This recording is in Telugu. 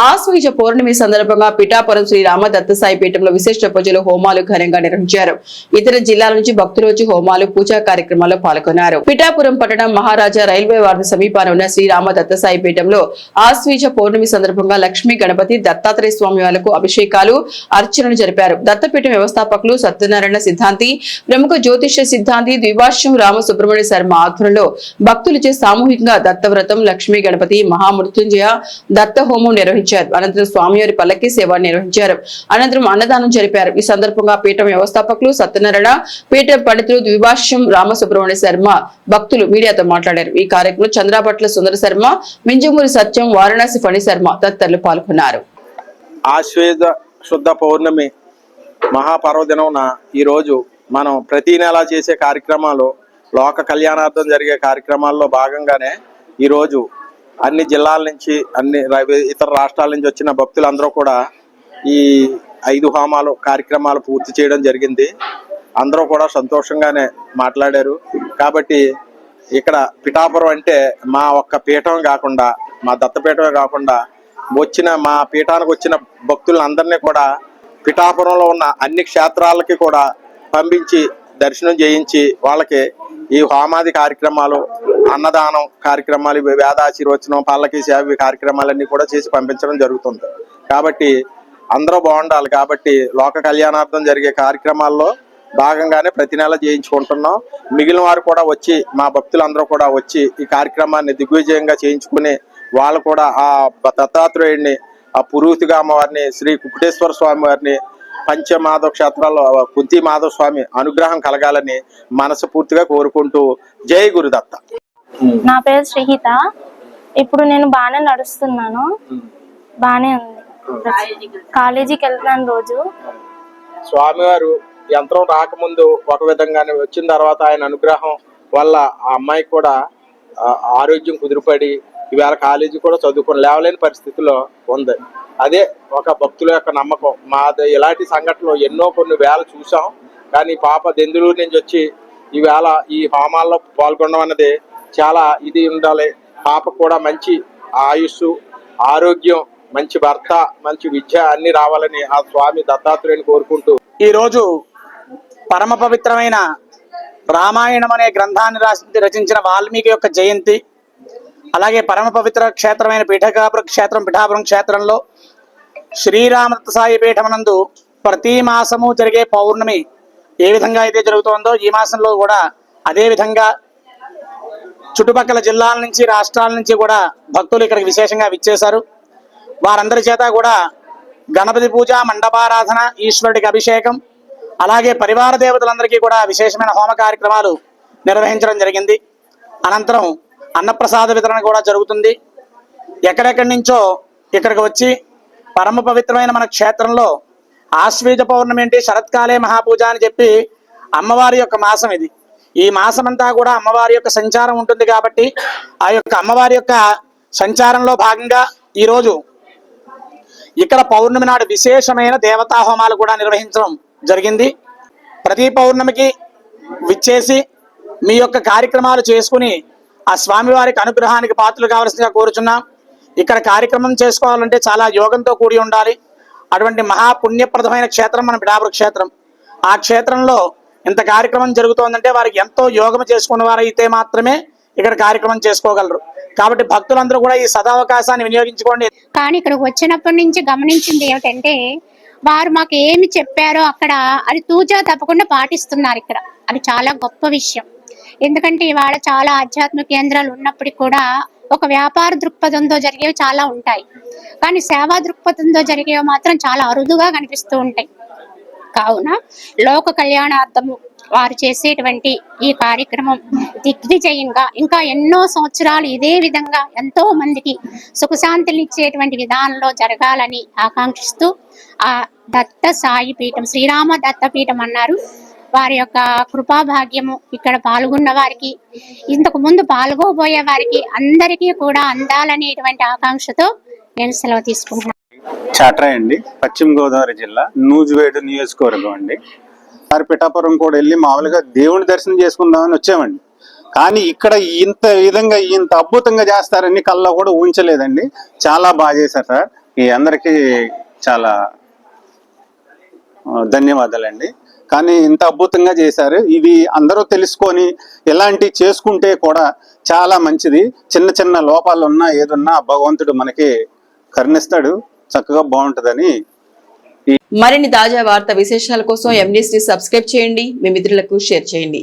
ఆశ్వయుజ పౌర్ణమి సందర్భంగా పిఠాపురం శ్రీ రామ దత్తసాయి పీఠంలో విశిష్ట పూజలు హోమాలు ఘనంగా నిర్వహించారు. ఇతర జిల్లాల నుంచి భక్తులు వచ్చి హోమాలు పూజా కార్యక్రమాల్లో పాల్గొన్నారు. పిఠాపురం పట్టణం మహారాజా రైల్వే వార్డు సమీపాన ఉన్న శ్రీ దత్తసాయి పీఠంలో ఆశ్వయుజ పౌర్ణమి సందర్భంగా లక్ష్మీ గణపతి దత్తాత్రేయ స్వామి వాళ్ళకు అభిషేకాలు అర్చనలు జరిపారు. దత్తపీఠం వ్యవస్థాపకులు సత్యనారాయణ సిద్ధాంతి ప్రముఖ జ్యోతిష్య సిద్ధాంతి ద్విభాష్యం రామసుబ్రహ్మణ్య శర్మ ఆధ్వర్యంలో భక్తులచే సామూహికంగా దత్తవ్రతం లక్ష్మీ గణపతి మహామృత్యుంజయ దత్త హోమం నిర్వహించారు. అనంతరం స్వామివారి పల్లకి సేవ నిర్వహించారు. అనంతరం అన్నదానం జరిపారు. ఈ సందర్భంగా పీఠం వ్యవస్థాపకులు సత్యనారాయణ పీఠం పండితులు ద్విభాష్యం రామ సుబ్రహ్మణ్య శర్మ భక్తులు మీడియాతో మాట్లాడారు. ఈ కార్యక్రమంలో చంద్రాపట్ల సుందర శర్మ మింజమూరి సత్యం వారణాసి ఫణి శర్మ తదితరులు పాల్గొన్నారు. ఆశ్వేద శుద్ధ పౌర్ణమి మహాపర్వదినమున ఈరోజు మనం ప్రతి నెల చేసే కార్యక్రమాలు లోక కళ్యాణార్థం జరిగే కార్యక్రమాల్లో భాగంగానే ఈరోజు అన్ని జిల్లాల నుంచి అన్ని ఇతర రాష్ట్రాల నుంచి వచ్చిన భక్తులందరూ కూడా ఈ ఐదు హోమాలు కార్యక్రమాలు పూర్తి చేయడం జరిగింది. అందరూ కూడా సంతోషంగానే మాట్లాడారు. కాబట్టి ఇక్కడ పిఠాపురం అంటే మా ఒక్క పీఠం కాకుండా మా దత్తపీఠమే కాకుండా వచ్చిన మా పీఠానికి వచ్చిన భక్తులందరినీ కూడా పిఠాపురంలో ఉన్న అన్ని క్షేత్రాలకి కూడా పంపించి దర్శనం చేయించి వాళ్ళకి ఈ హోమాది కార్యక్రమాలు అన్నదానం కార్యక్రమాలు వేదాశీర్వచనం పల్లకి సేవ కార్యక్రమాలన్నీ కూడా చేసి పంపించడం జరుగుతుంది. కాబట్టి అందరూ బాగుండాలి. కాబట్టి లోక కళ్యాణార్థం జరిగే కార్యక్రమాల్లో భాగంగానే ప్రతి నెల చేయించుకుంటున్నాం. మిగిలిన వారు కూడా వచ్చి మా భక్తులందరూ కూడా వచ్చి ఈ కార్యక్రమాన్ని దిగ్విజయంగా చేయించుకుని వాళ్ళు కూడా ఆ దత్తాత్రేయుడిని ఆ పురూతిగా అమ్మవారిని శ్రీ కుకుటేశ్వర స్వామి వారిని పంచమాధవ క్షేత్రాల్లో కుంతి మాధవ స్వామి అనుగ్రహం కలగాలని మనస్ఫూర్తిగా కోరుకుంటూ జై గురుదత్త. నా పేరు శ్రీహిత. ఇప్పుడు నేను బాగానే నడుస్తున్నాను. బాగానే ఉంది. కాలేజీకి వెళ్తున్నాను రోజు. స్వామివారు యంత్రం రాకముందు ఒక విధంగానే వచ్చిన తర్వాత ఆయన అనుగ్రహం వల్ల ఆ అమ్మాయికి కూడా ఆరోగ్యం కుదిరిపడి ఈవేళ కాలేజీ కూడా చదువుకొని లేవలేని పరిస్థితిలో ఉంది. అదే ఒక భక్తుల యొక్క నమ్మకం. మాది ఇలాంటి సంఘటనలు ఎన్నో కొన్ని వేల చూసాం కానీ పాప దెందులూరు నుంచి వచ్చి ఈవేళ ఈ హోమాల్లో పాల్గొనడం అన్నది చాలా ఇది ఉండాలి. పాప కూడా మంచి ఆయుస్సు ఆరోగ్యం మంచి భర్త మంచి విద్య అన్ని రావాలని ఆ స్వామి దత్తాత్రేయుని కోరుకుంటూ. ఈరోజు పరమ పవిత్రమైన రామాయణం అనే గ్రంథాన్ని రాసి రచించిన వాల్మీకి యొక్క జయంతి. అలాగే పరమ పవిత్ర క్షేత్రమైన పీఠకాపుర క్షేత్రం పిఠాపురం క్షేత్రంలో శ్రీరామదత్త సాయి పీఠమనందు ప్రతి మాసము జరిగే పౌర్ణమి ఏ విధంగా అయితే జరుగుతోందో ఈ మాసంలో కూడా అదే విధంగా చుట్టుపక్కల జిల్లాల నుంచి రాష్ట్రాల నుంచి కూడా భక్తులు ఇక్కడికి విశేషంగా విచ్చేశారు. వారందరి చేత కూడా గణపతి పూజ మండపారాధన ఈశ్వరుడికి అభిషేకం అలాగే పరివార దేవతలందరికీ కూడా విశేషమైన హోమ కార్యక్రమాలు నిర్వహించడం జరిగింది. అనంతరం అన్నప్రసాద వితరణ కూడా జరుగుతుంది. ఎక్కడెక్కడి నుంచో ఇక్కడికి వచ్చి పరమ పవిత్రమైన మన క్షేత్రంలో ఆశ్వీజ పౌర్ణమి ఏంటి శరత్కాలే మహాపూజ అని చెప్పి అమ్మవారి యొక్క మాసం ఇది. ఈ మాసమంతా కూడా అమ్మవారి యొక్క సంచారం ఉంటుంది కాబట్టి ఆ యొక్క అమ్మవారి యొక్క సంచారంలో భాగంగా ఈరోజు ఇక్కడ పౌర్ణమి నాడు విశేషమైన దేవతా హోమాలు కూడా నిర్వహించడం జరిగింది. ప్రతి పౌర్ణమికి విచ్చేసి మీ యొక్క కార్యక్రమాలు చేసుకుని ఆ స్వామివారికి అనుగ్రహానికి పాత్రలు కావలసిందిగా కోరుచున్నాం. ఇక్కడ కార్యక్రమం చేసుకోవాలంటే చాలా యోగంతో కూడి ఉండాలి. అటువంటి మహాపుణ్యప్రదమైన క్షేత్రం మన పిడాపుర క్షేత్రం. ఆ క్షేత్రంలో ఇంత కార్యక్రమం జరుగుతోందంటే వారికి ఎంతో యోగం చేసుకున్న వారైతే మాత్రమే ఇక్కడ కార్యక్రమం చేసుకోగలరు. కాబట్టి భక్తులందరూ కూడా ఈ సదావకాశాన్ని వినియోగించుకోండి. కానీ ఇక్కడికి వచ్చినప్పటి నుంచి గమనించింది ఏమిటంటే వారు మాకు ఏమి చెప్పారో అక్కడ అది తూచా తప్పకుండా పాటిస్తున్నారు ఇక్కడ. అది చాలా గొప్ప విషయం. ఎందుకంటే ఇవాళ చాలా ఆధ్యాత్మిక కేంద్రాలు ఉన్నప్పటికీ కూడా ఒక వ్యాపార దృక్పథంతో జరిగేవి చాలా ఉంటాయి. కానీ సేవా దృక్పథంతో జరిగేవి మాత్రం చాలా అరుదుగా కనిపిస్తూ ఉంటాయి. కావున లోక కళ్యాణార్థము వారు చేసేటువంటి ఈ కార్యక్రమం దిగ్విజయంగా ఇంకా ఎన్నో సంవత్సరాలు ఇదే విధంగా ఎంతో మందికి సుఖశాంతులు ఇచ్చేటువంటి విధానంలో జరగాలని ఆకాంక్షిస్తూ ఆ దత్త సాయి పీఠం శ్రీరామ దత్త పీఠం అన్నారు. వారి యొక్క కృపాభాగ్యము ఇక్కడ పాల్గొన్న వారికి ఇంతకు ముందు పాల్గొబోయే వారికి అందరికీ కూడా అందాలనేటువంటి ఆకాంక్షతో నేను సెలవు తీసుకుంటున్నాను. చాట్రా అండి పశ్చిమ గోదావరి జిల్లా నూజివేడు నియోజకవర్గం అండి. మరి పిఠాపురం కూడా వెళ్ళి మామూలుగా దేవుని దర్శనం చేసుకుందామని వచ్చామండి. కానీ ఇక్కడ ఇంత విధంగా ఇంత అద్భుతంగా చేస్తారని కళ్ళ కూడా ఊహించలేదండి. చాలా బాగా చేశారు సార్. ఈ అందరికీ చాలా ధన్యవాదాలండి. కానీ ఇంత అద్భుతంగా చేశారు. ఇవి అందరూ తెలుసుకొని ఇలాంటి చేసుకుంటే కూడా చాలా మంచిది. చిన్న చిన్న లోపాలు ఉన్నా ఏదున్నా భగవంతుడు మనకి కరుణిస్తాడు. చక్కగా బాగుంటుందని మరిన్ని తాజా వార్త విశేషాల కోసం ఎండీసీ సబ్స్క్రైబ్ చేయండి. మీ మిత్రులకు షేర్ చేయండి.